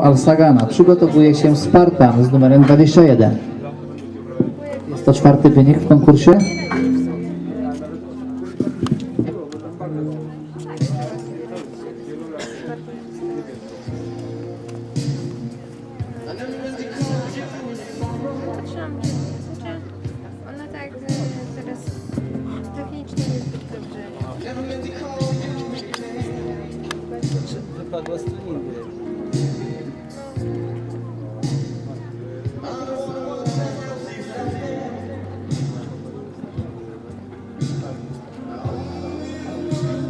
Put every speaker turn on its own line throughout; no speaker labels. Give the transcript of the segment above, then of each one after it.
Al-Sagana. Przygotowuje się Spartan z numerem 21. Jest to czwarty wynik w konkursie.
Patrzyłam, czy znaczy ona tak teraz technicznie niezbyt dobrze.
Wypadła z.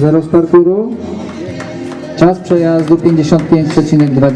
Zero starturu. Czas przejazdu 55,20.